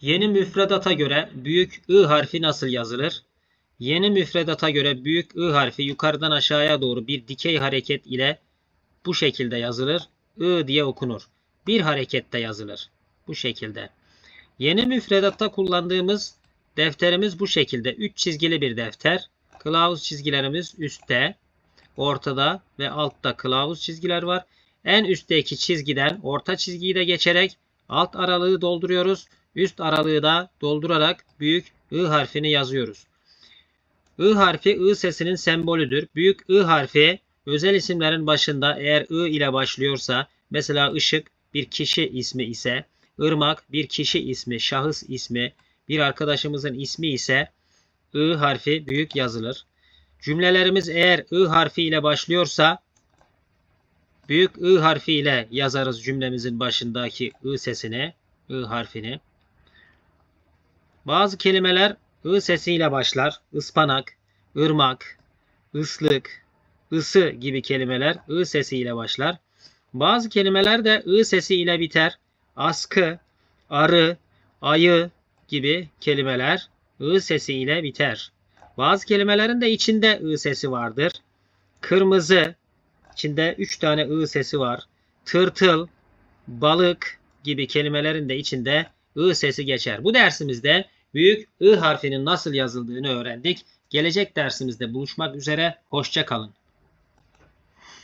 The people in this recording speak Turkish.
Yeni müfredata göre büyük I harfi nasıl yazılır? Yeni müfredata göre büyük I harfi yukarıdan aşağıya doğru bir dikey hareket ile bu şekilde yazılır. I diye okunur. Bir harekette yazılır. Bu şekilde. Yeni müfredatta kullandığımız defterimiz bu şekilde. 3 çizgili bir defter. Kılavuz çizgilerimiz üstte, ortada ve altta kılavuz çizgiler var. En üstteki çizgiden orta çizgiyi de geçerek alt aralığı dolduruyoruz. Üst aralığı da doldurarak büyük I harfini yazıyoruz. I harfi I sesinin sembolüdür. Büyük I harfi özel isimlerin başında eğer I ile başlıyorsa mesela ışık bir kişi ismi ise, ırmak bir kişi ismi, şahıs ismi, bir arkadaşımızın ismi ise I harfi büyük yazılır. Cümlelerimiz eğer I harfi ile başlıyorsa büyük I harfi ile yazarız cümlemizin başındaki I sesini, I harfini. Bazı kelimeler I sesiyle başlar. Ispanak, ırmak, ıslık, ısı gibi kelimeler I sesiyle başlar. Bazı kelimeler de I sesiyle biter. Askı, arı, ayı gibi kelimeler I sesiyle biter. Bazı kelimelerin de içinde I sesi vardır. Kırmızı, içinde 3 tane I sesi var. Tırtıl, balık gibi kelimelerin de içinde I sesi geçer. Bu dersimizde büyük I harfinin nasıl yazıldığını öğrendik. Gelecek dersimizde buluşmak üzere. Hoşça kalın.